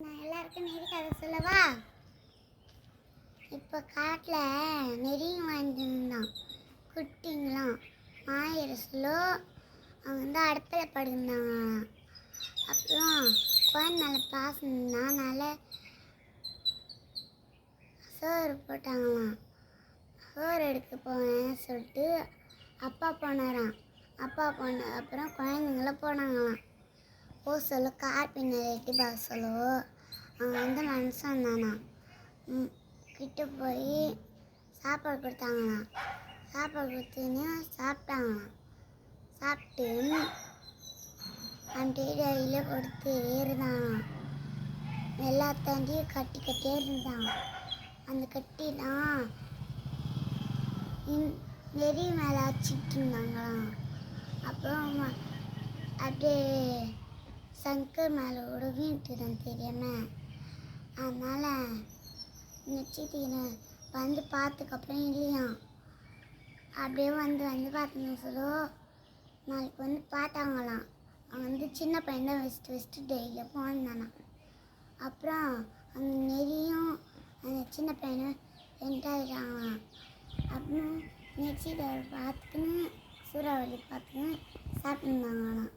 நான் எல்லாருக்கும் நெறி கதை சொல்லவா? இப்போ காட்டில் நெறியும் வாழ்ந்துருந்தான் குட்டிங்களாம். மாயரசுலோ அவங்க வந்து அடுப்பில் படுந்தாங்களாம் அப்புறம் குழந்தை மேலே பாசம் இருந்தால் சோறு போட்டாங்களாம். சோறு எடுக்க போனேன்னு சொல்லிட்டு அப்பா போனாராம். அப்பா போன அப்புறம் குழந்தைங்கள போனாங்களாம். ஓ சொல்லு. கார் பின்னர் எட்டி பார்க்க சொல்லோ. அவன் வந்து மனுஷன் தானா? ம், கிட்ட போய் சாப்பாடு கொடுத்தாங்களாம். சாப்பாடு கொடுத்துன்னு சாப்பிட்டாங்களாம். சாப்பிட்டு அந்த கையில் கொடுத்து இருந்தாங்களாம் எல்லாத்தாண்டியும் கட்டி கட்டே இருந்தான். அந்த கட்டிலாம் தான் நெறி மேலே வச்சுட்டு இருந்தாங்களாம். அப்புறம் அப்படியே சங்கர் மேலே கூட வீட்டுதான் தெரியாமல் அதனால் நிச்சயத்தின வந்து பார்த்ததுக்கப்புறம் இல்லையா? அப்படியே வந்து வந்து பார்த்தீங்கன்னு சொல்லோ. நாளைக்கு வந்து பார்த்தாங்களாம். அவன் வந்து சின்ன பையன் தான் வச்சுட்டு வச்சுட்டு டெய்லியும் போனானா அப்புறம் அந்த நெறியும் அந்த சின்ன பையனும் ரெண்டாயிரம் அப்புறம் நெச்சியில் பார்த்துக்கின்னு சூறாவளி பார்த்துக்கின்னு சாப்பிட்டுருந்தாங்களாம்.